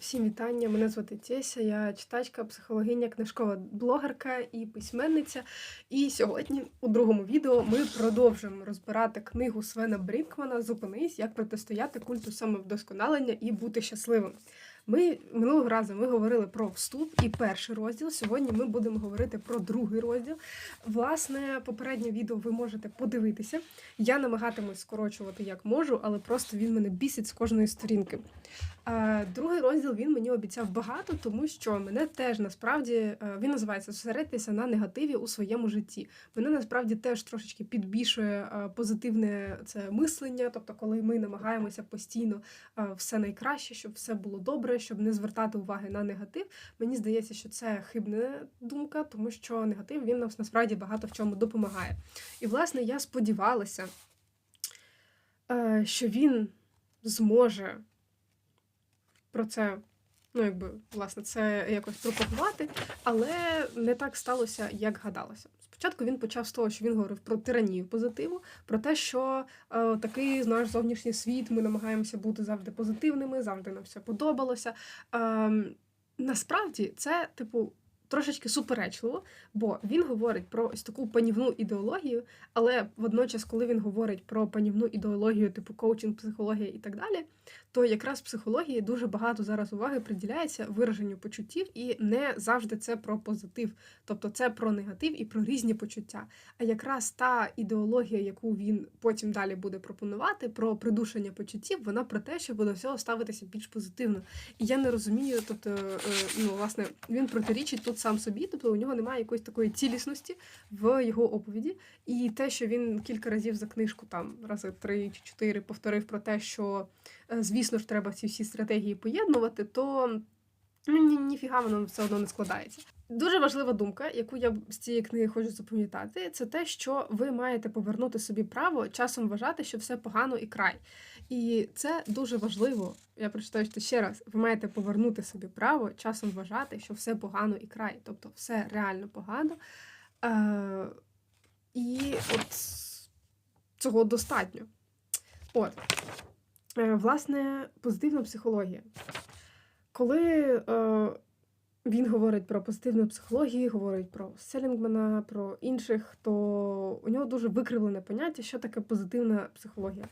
Всім вітання. Мене звати Теся. Я читачка, психологиня, книжкова блогерка і письменниця. І сьогодні у другому відео ми продовжимо розбирати книгу Свена Брінкмана Зупинись, як протистояти культу самовдосконалення і бути щасливим. Ми минулого разу ми говорили про вступ і перший розділ. Сьогодні ми будемо говорити про другий розділ. Власне, попереднє відео ви можете подивитися. Я намагатимусь скорочувати як можу, але просто він мене бісить з кожної сторінки. Другий розділ він мені обіцяв багато, тому що мене теж насправді е, він називається зосередитися на негативі у своєму житті. Мене насправді теж трошечки підбішує е, позитивне це мислення, тобто, коли ми намагаємося постійно е, все найкраще, щоб все було добре, щоб не звертати уваги на негатив. Мені здається, що це хибна думка, тому що негатив він нам насправді багато в чому допомагає. І власне я сподівалася, е, що він зможе про це, ну якби власне, це якось пропагувати, але не так сталося, як гадалося. Спочатку він почав з того, що він говорив про тиранію позитиву, про те, що е, такий наш зовнішній світ, ми намагаємося бути завжди позитивними, завжди нам все подобалося. Е, насправді це, типу, трошечки суперечливо, бо він говорить про ось таку панівну ідеологію, але водночас, коли він говорить про панівну ідеологію, типу коучинг, психологія і так далі, то якраз в психології дуже багато зараз уваги приділяється вираженню почуттів, і не завжди це про позитив, тобто це про негатив і про різні почуття. А якраз та ідеологія, яку він потім далі буде пропонувати, про придушення почуттів, вона про те, що до всього ставитися більш позитивно. І я не розумію, тобто, е, ну, власне, він протирічить тут сам собі, тобто у нього немає якоїсь такої цілісності в його оповіді. І те, що він кілька разів за книжку, там рази три чи чотири повторив про те, що е, звісно ж треба ці всі стратегії поєднувати, то ну, ні, ніфіга воно все одно не складається. Дуже важлива думка, яку я з цієї книги хочу запам'ятати, це те, що ви маєте повернути собі право часом вважати, що все погано і край. І це дуже важливо. Я прочитаю це ще раз. Ви маєте повернути собі право часом вважати, що все погано і край, тобто все реально погано. Е, І от цього достатньо. От. Е, Власне, позитивна психологія. Коли е, він говорить про позитивну психологію, говорить про Селінгмана, про інших, то у нього дуже викривлене поняття, що таке позитивна психологія.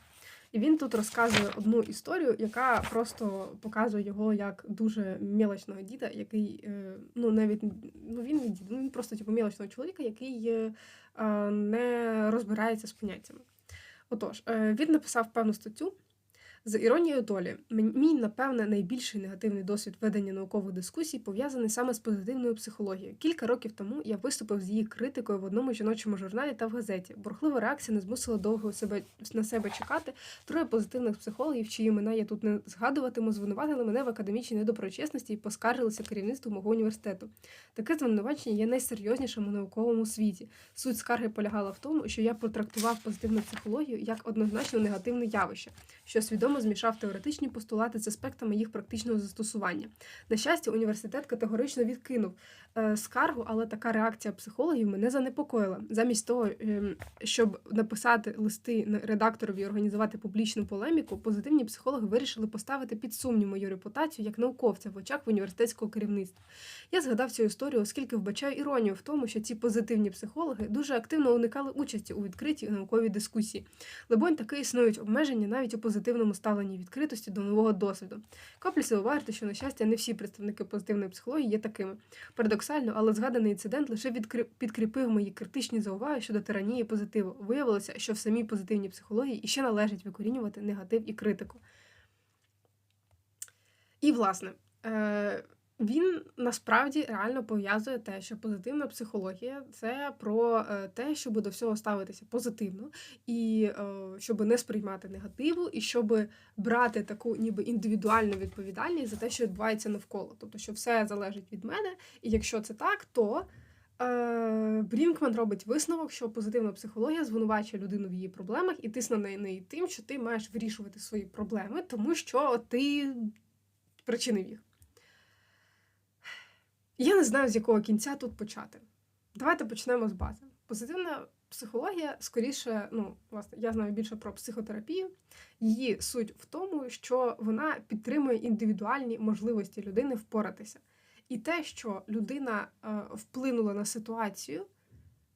І він тут розказує одну історію, яка просто показує його як дуже мілочного діда, який, е, ну навіть ну він дід, він просто типу мілочного чоловіка, який не розбирається з поняттями. Отож, е, він написав певну статтю. За іронією долі, мій, напевне, найбільший негативний досвід ведення наукових дисkusій пов'язаний саме з позитивною психологією. Кілька років тому я виступив з її критикою в одному жіночому журналі та в газеті. Бурхлива реакція не змусила довго себе на себе чекати. Троє позитивних психологів, чиї імена я тут не згадуватиму, звинуватили мене в академічній недоброчесності і поскаржилися керівництву мого університету. Таке звинувачення є найсерйознішим у науковому світі. Суть скарги полягала в тому, що я протрактував позитивну психологію як однозначно негативне явище, що свідомо змішав теоретичні постулати з аспектами їх практичного застосування. На щастя, університет категорично відкинув е, скаргу, але така реакція психологів мене занепокоїла. Замість того, ем, щоб написати листи редакторові і організувати публічну полеміку, позитивні психологи вирішили поставити під сумнів мою репутацію як науковця в очах університетського керівництва. Я згадав цю історію, оскільки вбачаю іронію в тому, що ці позитивні психологи дуже активно уникали участі у відкритій науковій дискусії. Либонь, таки існують обмеження навіть у позитивному ставленні відкритості до нового досвіду. Коплі варто, що, на щастя, не всі представники позитивної психології є такими. Парадоксально, але згаданий інцидент лише підкріпив мої критичні зауваги щодо тиранії позитиву. Виявилося, що в самій позитивній психології іще належить викорінювати негатив і критику. І, власне, е, він насправді реально пов'язує те, що позитивна психологія це про е, те, щоб до всього ставитися позитивно, і е, щоб не сприймати негативу, і щоб брати таку ніби індивідуальну відповідальність за те, що відбувається навколо. Тобто, що все залежить від мене, і якщо це так, то е, Брінкман робить висновок, що позитивна психологія звинувачує людину в її проблемах і тисне на неї тим, що ти маєш вирішувати свої проблеми, тому що ти причинив їх. Я не знаю, з якого кінця тут почати. Давайте почнемо з бази. Позитивна психологія скоріше, ну, власне, я знаю більше про психотерапію. Її суть в тому, що вона підтримує індивідуальні можливості людини впоратися. І те, що людина е, вплинула на ситуацію,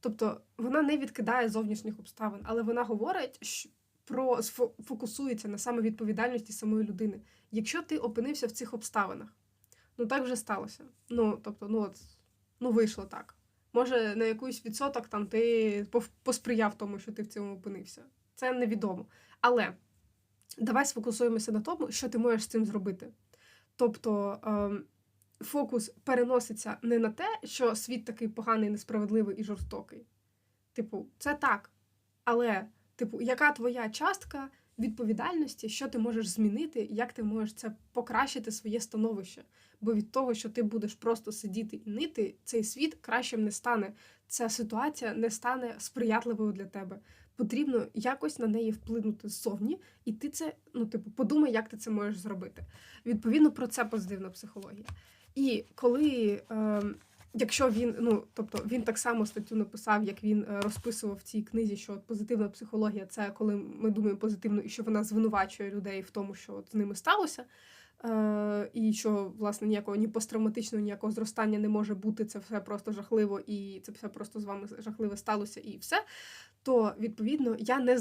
тобто вона не відкидає зовнішніх обставин, але вона говорить про фокусується на самовідповідальності самої людини. Якщо ти опинився в цих обставинах, ну так вже сталося. Ну, тобто, ну от, ну вийшло так. Може, на якийсь відсоток там ти посприяв тому, що ти в цьому опинився. Це невідомо. Але давай сфокусуємося на тому, що ти можеш з цим зробити. Тобто ем, фокус переноситься не на те, що світ такий поганий, несправедливий і жорстокий. Типу, це так. Але, типу, яка твоя частка відповідальності, що ти можеш змінити, як ти можеш це покращити своє становище? Бо від того, що ти будеш просто сидіти і нити, цей світ кращим не стане. Ця ситуація не стане сприятливою для тебе. Потрібно якось на неї вплинути ззовні, і ти це, ну, типу, подумай, як ти це можеш зробити. Відповідно, про це позитивна психологія. І коли, е, якщо він, ну тобто він так само статтю написав, як він е, розписував в цій книзі, що от позитивна психологія це коли ми думаємо позитивно, і що вона звинувачує людей в тому, що от з ними сталося. Е, і що власне ніякого ні посттравматичного, ніякого зростання не може бути, це все просто жахливо, і це все просто з вами жахливе сталося, і все. То відповідно я не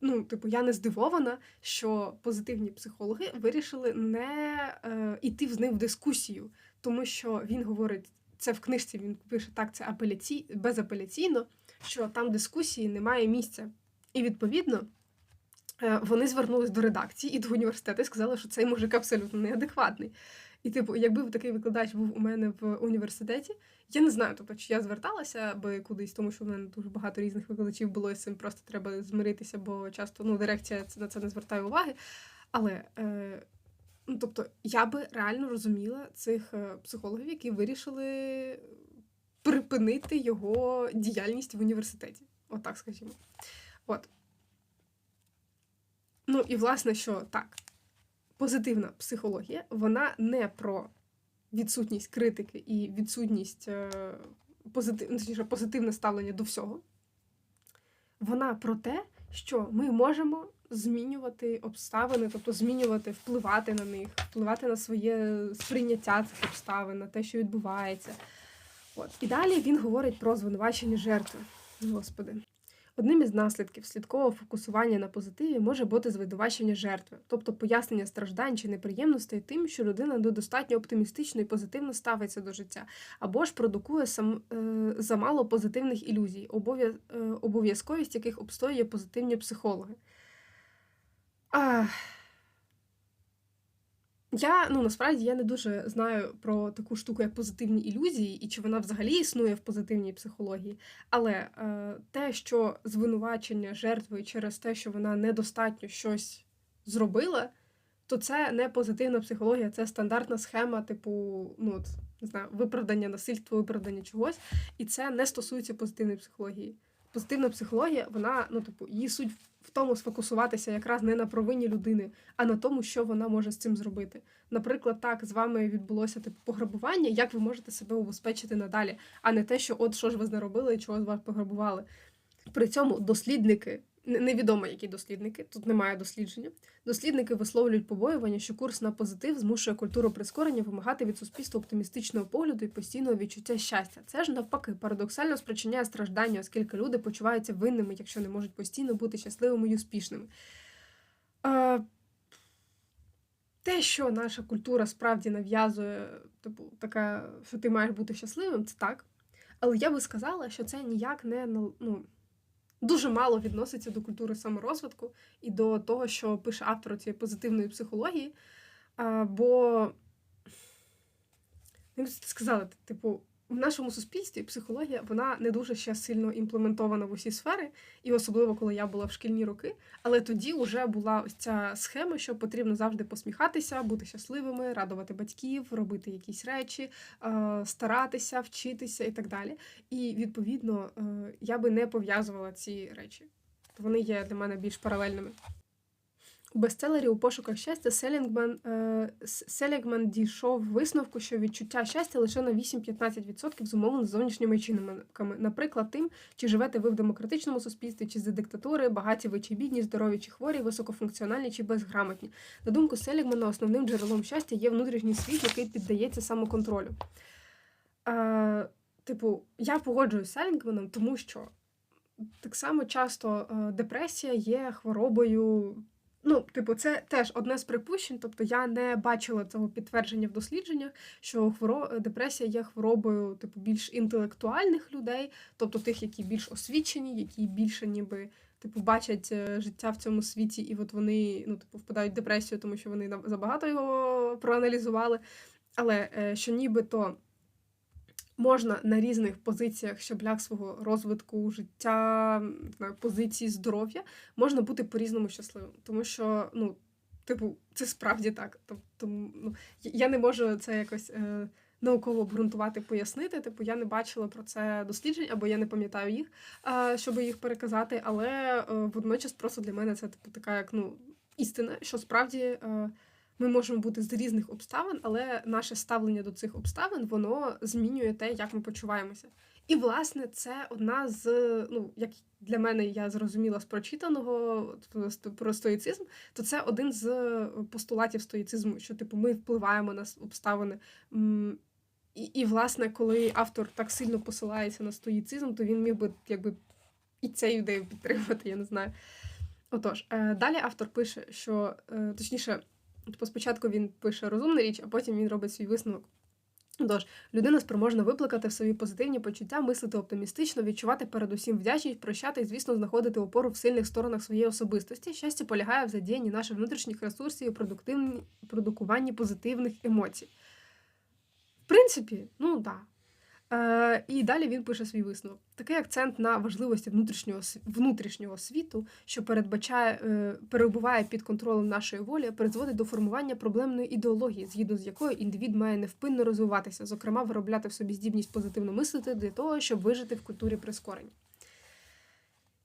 ну, типу, я не здивована, що позитивні психологи вирішили не е, йти з ним в дискусію, тому що він говорить. Це в книжці він пише так, це апеляцій, безапеляційно, що там дискусії немає місця. І відповідно е, вони звернулись до редакції і до університету і сказали, що цей мужик абсолютно неадекватний. І, типу, якби такий викладач був у мене в університеті, я не знаю, тобто, чи я зверталася би кудись, тому що в мене дуже багато різних викладачів було, і з цим просто треба змиритися, бо часто ну, дирекція на це не звертає уваги. Але е, ну, тобто, я би реально розуміла цих е, психологів, які вирішили припинити його діяльність в університеті. Отак скажімо. От. Ну і власне, що так, позитивна психологія, вона не про відсутність критики і відсутність е, позитив, ну, точніше, позитивне ставлення до всього. Вона про те, що ми можемо змінювати обставини, тобто змінювати, впливати на них, впливати на своє сприйняття цих обставин, на те, що відбувається. От. І далі він говорить про звинувачення жертви. Господи. Одним із наслідків слідкового фокусування на позитиві може бути звинувачення жертви, тобто пояснення страждань чи неприємностей тим, що людина недостатньо оптимістично і позитивно ставиться до життя, або ж продукує сам, е, замало позитивних ілюзій, е, обов'язковість яких обстоює позитивні психологи. А... Я ну насправді я не дуже знаю про таку штуку, як позитивні ілюзії, і чи вона взагалі існує в позитивній психології. Але е, те, що звинувачення жертви через те, що вона недостатньо щось зробила, то це не позитивна психологія, це стандартна схема, типу, ну от, не знаю, виправдання насильства, виправдання чогось. І це не стосується позитивної психології. Позитивна психологія, вона, ну, типу, її суть в тому сфокусуватися якраз не на провині людини, а на тому, що вона може з цим зробити. Наприклад, так з вами відбулося типу пограбування, як ви можете себе убезпечити надалі, а не те, що от що ж ви наробили і чого з вас пограбували. При цьому дослідники, не- невідомо які дослідники, тут немає дослідження. Дослідники висловлюють побоювання, що курс на позитив змушує культуру прискорення вимагати від суспільства оптимістичного погляду і постійного відчуття щастя. Це ж навпаки парадоксально спричиняє страждання, оскільки люди почуваються винними, якщо не можуть постійно бути щасливими і успішними. Е, те, що наша культура справді нав'язує, типу, така, що ти маєш бути щасливим, це так. Але я би сказала, що це ніяк не ну, дуже мало відноситься до культури саморозвитку і до того, що пише автор цієї позитивної психології. Бо, як сказали, типу, в нашому суспільстві психологія вона не дуже ще сильно імплементована в усі сфери, і особливо коли я була в шкільні роки. Але тоді вже була ось ця схема, що потрібно завжди посміхатися, бути щасливими, радувати батьків, робити якісь речі, е, старатися, вчитися і так далі. І відповідно е, я би не пов'язувала ці речі. Вони є для мене більш паралельними. Бестселері у пошуках щастя Селінгман, е, Селігман дійшов висновку, що відчуття щастя лише на 8-15% зумовлено зовнішніми чинниками. Наприклад, тим, чи живете ви в демократичному суспільстві, чи за диктатури, багаті ви чи бідні, здорові чи хворі, високофункціональні чи безграмотні. На думку Селігмана, основним джерелом щастя є внутрішній світ, який піддається самоконтролю. Е, типу, я погоджуюсь з Селінгманом, тому що так само часто е, депресія є хворобою. Ну, типу, це теж одне з припущень. Тобто я не бачила цього підтвердження в дослідженнях, що хворо... депресія є хворобою, типу, більш інтелектуальних людей, тобто тих, які більш освічені, які більше ніби типу бачать е, життя в цьому світі, і от вони ну, типу, впадають в депресію, тому що вони забагато його проаналізували. Але е, що нібито можна на різних позиціях щаблях свого розвитку, життя, позиції здоров'я, можна бути по-різному щасливим. Тому що, ну, типу, це справді так. Тобто, ну, я- не можу це якось. Е, Науково обґрунтувати, пояснити. Типу, я не бачила про це досліджень, або я не пам'ятаю їх, щоб їх переказати. Але е, водночас просто для мене це типу така як ну істина, що справді е, ми можемо бути з різних обставин, але наше ставлення до цих обставин воно змінює те, як ми почуваємося. І, власне, це одна з, ну, як для мене я зрозуміла з прочитаного про стоїцизм, то це один з постулатів стоїцизму, що типу ми впливаємо на обставини. І, і, власне, коли автор так сильно посилається на стоїцизм, то він міг би якби і цю ідею підтримати, я не знаю. Отож, е, далі автор пише, що е, точніше, типу, спочатку він пише розумну річ, а потім він робить свій висновок. Тож, людина спроможна виплакати в собі позитивні почуття, мислити оптимістично, відчувати передусім вдячність, прощати і, звісно, знаходити опору в сильних сторонах своєї особистості. Щастя полягає в задіянні наших внутрішніх ресурсів і продуктивні- продукуванні позитивних емоцій. В принципі, ну так. Да. Е, і далі він пише свій висновок. Такий акцент на важливості внутрішнього, внутрішнього світу, що передбачає, е, перебуває під контролем нашої волі, призводить до формування проблемної ідеології, згідно з якою індивід має невпинно розвиватися, зокрема, виробляти в собі здібність позитивно мислити для того, щоб вижити в культурі прискорення.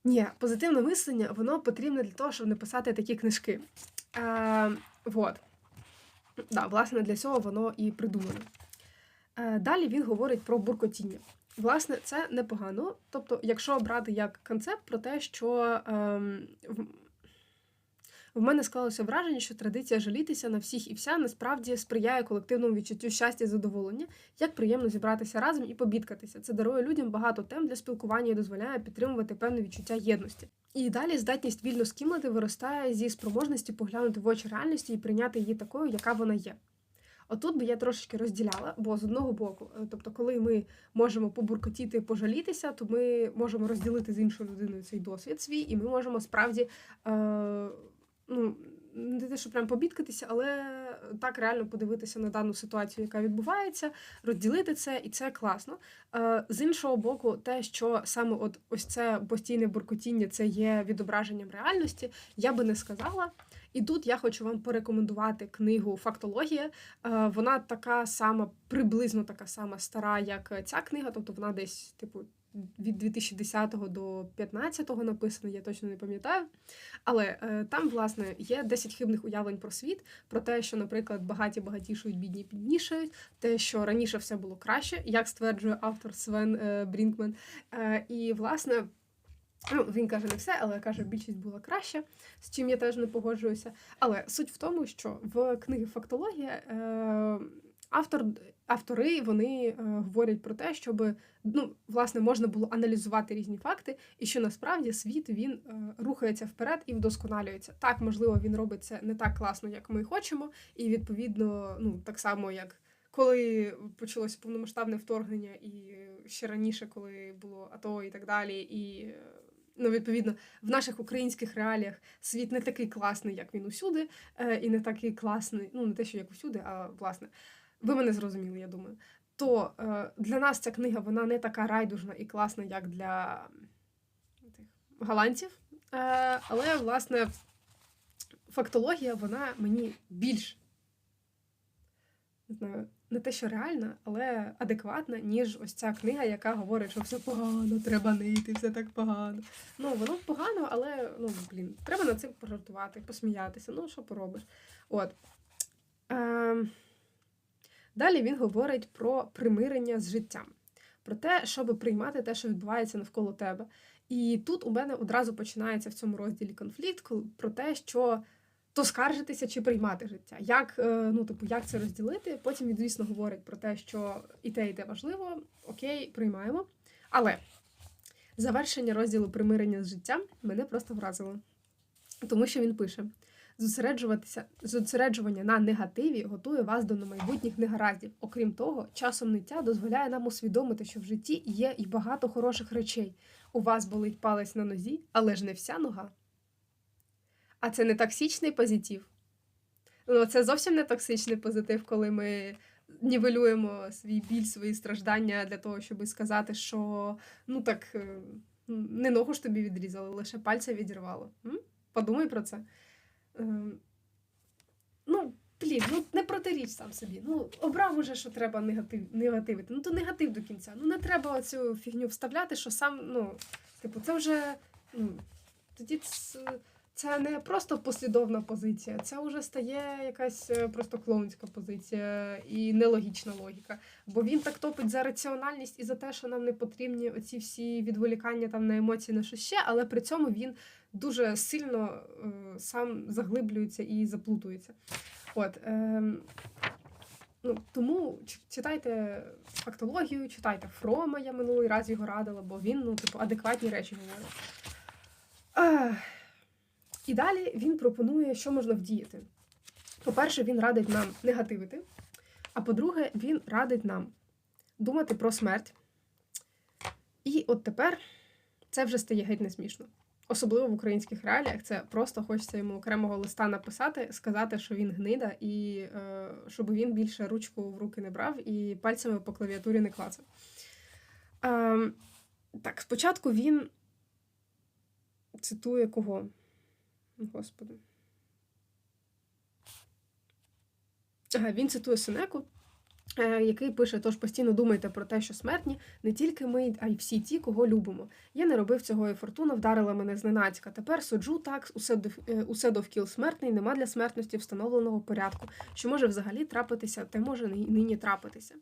Ні, позитивне мислення воно потрібне для того, щоб не писати такі книжки. Е, вот. Да, власне, для цього воно і придумано. Е, Далі він говорить про буркотіння. Власне, це непогано. Тобто, якщо брати як концепт про те, що ем, в, мене склалося враження, що традиція жалітися на всіх і вся насправді сприяє колективному відчуттю щастя і задоволення, як приємно зібратися разом і побідкатися. Це дарує людям багато тем для спілкування і дозволяє підтримувати певне відчуття єдності. І далі здатність вільно скімлити виростає зі спроможності поглянути в очі реальності і прийняти її такою, яка вона є. Отут би я трошечки розділяла, бо з одного боку, е, тобто, коли ми можемо побуркотіти, пожалітися, то ми можемо розділити з іншою людиною цей досвід свій, і ми можемо справді е, ну, не те, що прям побідкатися, але так реально подивитися на дану ситуацію, яка відбувається, розділити це, і це класно. Е, з іншого боку, те, що саме от ось це постійне буркотіння, це є відображенням реальності, я би не сказала. І тут я хочу вам порекомендувати книгу Фактологія. Е, Вона така сама, приблизно така сама стара, як ця книга, тобто вона десь, типу, від 2010 до 2015 написана, я точно не пам'ятаю. Але е, там, власне, є 10 хибних уявлень про світ, про те, що, наприклад, багаті багатішують, бідні біднішають, те, що раніше все було краще, як стверджує автор Свен е, Брінкмен. Е, І, власне. Ну, він каже не все, але каже, більшість була краще, з чим я теж не погоджуюся. Але суть в тому, що в книгі Фактологія е, автор, автори вони е, говорять про те, щоб ну, власне можна було аналізувати різні факти, і що насправді світ він е, рухається вперед і вдосконалюється. Так, можливо, він робить це не так класно, як ми хочемо, і відповідно, ну так само як. Коли почалося повномасштабне вторгнення, і ще раніше, коли було АТО і так далі, і е, ну, відповідно, в наших українських реаліях світ не такий класний, як він усюди, е, і не такий класний, ну не те, що як усюди, а власне, ви мене зрозуміли, я думаю. То е, для нас ця книга вона не така райдужна і класна, як для тих голландців. Е, але, власне, фактологія, вона мені більш не знаю, не те, що реальна, але адекватна, ніж ось ця книга, яка говорить, що все погано, треба нити, все так погано. Ну, воно погано, але ну, блін, треба над цим пожартувати, посміятися. Ну, що поробиш? От. Ем... Далі він говорить про примирення з життям, про те, щоб приймати те, що відбувається навколо тебе. І тут у мене одразу починається в цьому розділі конфлікт про те, що то скаржитися чи приймати життя. Як, е, ну, типу, як це розділити? Потім він, звісно, говорить про те, що і те, і те важливо, окей, приймаємо. Але завершення розділу примирення з життям мене просто вразило. Тому що він пише: зосереджуватися, зосереджування на негативі готує вас до майбутніх негараздів. Окрім того, часом ниття дозволяє нам усвідомити, що в житті є і багато хороших речей. У вас болить палець на нозі, але ж не вся нога. А це не токсичний позитив. Ну, це зовсім не токсичний позитив, коли ми нівелюємо свій біль, свої страждання для того, щоб сказати, що ну так е, не ногу ж тобі відрізали, лише пальця відірвало. М? Подумай про це. Ем, Ну, блін, ну не протиріч сам собі. Ну, обрав уже, що треба негатив, негативити. Ну, то негатив до кінця. Ну, не треба цю фігню вставляти, що сам, ну, типу, це вже. Ну, тоді це, це не просто послідовна позиція, це вже стає якась е, просто клоунська позиція і нелогічна логіка. Бо він так топить за раціональність і за те, що нам не потрібні оці всі відволікання там на емоції на що ще, але при цьому він дуже сильно е, сам заглиблюється і заплутується. От, е, ну, тому читайте фактологію, читайте Фрома, я минулий раз його радила, бо він ну, типу, адекватні речі говорить. І далі він пропонує, що можна вдіяти. По-перше, він радить нам негативити, а по-друге, він радить нам думати про смерть. І от тепер це вже стає геть не смішно. Особливо в українських реаліях це просто хочеться йому окремого листа написати, сказати, що він гнида, і е, щоб він більше ручку в руки не брав і пальцями по клавіатурі не клацав. Е, так, спочатку він цитує кого? Господи. Ага, він цитує Сенеку, е, який пише: тож постійно думайте про те, що смертні не тільки ми, а й всі ті, кого любимо. Я не робив цього, і фортуна вдарила мене зненацька. Тепер суджу так, усе, е, усе довкіл смертний, нема для смертності встановленого порядку, що може взагалі трапитися, та може нині нині трапитися.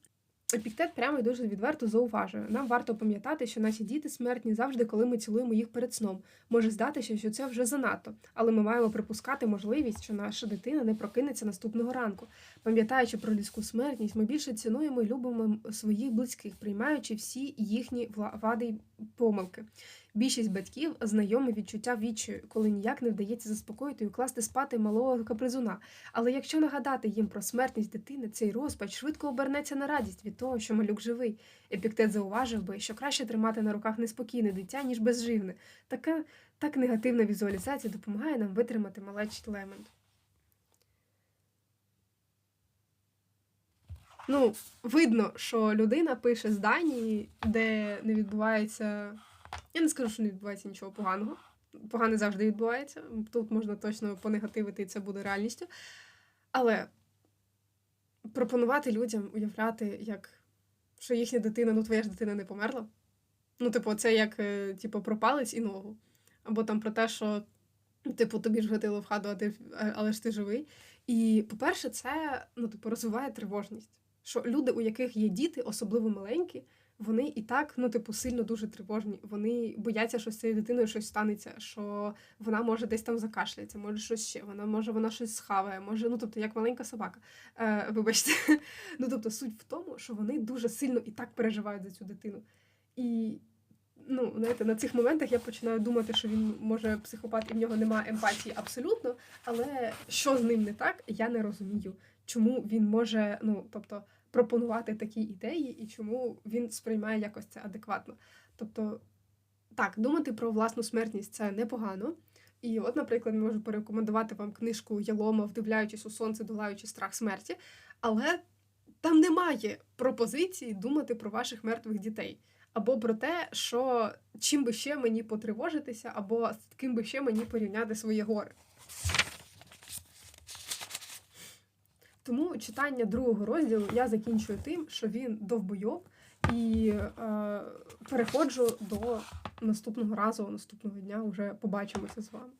Епіктет прямо і дуже відверто зауважує. Нам варто пам'ятати, що наші діти смертні завжди, коли ми цілуємо їх перед сном. Може здатися, що це вже занадто, але ми маємо припускати можливість, що наша дитина не прокинеться наступного ранку. Пам'ятаючи про людську смертність, ми більше цінуємо і любимо своїх близьких, приймаючи всі їхні вади й помилки. Більшість батьків знайомі відчуття відчаю, коли ніяк не вдається заспокоїти і укласти спати малого капризуна. Але якщо нагадати їм про смертність дитини, цей розпач швидко обернеться на радість від того, що малюк живий. Епіктет зауважив би, що краще тримати на руках неспокійне дитя, ніж безживне. Така так негативна візуалізація допомагає нам витримати малечий лемент. Ну, видно, що людина пише з Данії, де не відбувається. Я не скажу, що не відбувається нічого поганого. Погане завжди відбувається. Тут можна точно понегативити, і це буде реальністю. Але пропонувати людям уявляти, як що їхня дитина, ну твоя ж дитина не померла. Ну, типу, це як е, типу, про палець і ногу. Або там про те, що типу, тобі ж гатило в хаду, а ти, але ж ти живий. І, по-перше, це ну, типу, розвиває тривожність. Що люди, у яких є діти, особливо маленькі, вони і так, ну, типу, сильно дуже тривожні. Вони бояться, що з цією дитиною щось станеться, що вона може десь там закашляться, може щось ще, вона може вона щось схаває, може, ну тобто, як маленька собака. Е, вибачте. Ну, тобто, суть в тому, що вони дуже сильно і так переживають за цю дитину. І ну, знаєте, на цих моментах я починаю думати, що він може психопат і в нього немає емпатії абсолютно. Але що з ним не так, я не розумію, чому він може, ну тобто, пропонувати такі ідеї і чому він сприймає якось це адекватно. Тобто, так, думати про власну смертність це непогано. І от, наприклад, можу порекомендувати вам книжку Ялома, вдивляючись у сонце, долаючи страх смерті, але там немає пропозиції думати про ваших мертвих дітей. Або про те, що чим би ще мені потривожитися, або з ким би ще мені порівняти своє горе. Тому читання другого розділу я закінчую тим, що він довбойоб, і е, переходжу до наступного разу, наступного дня вже побачимося з вами.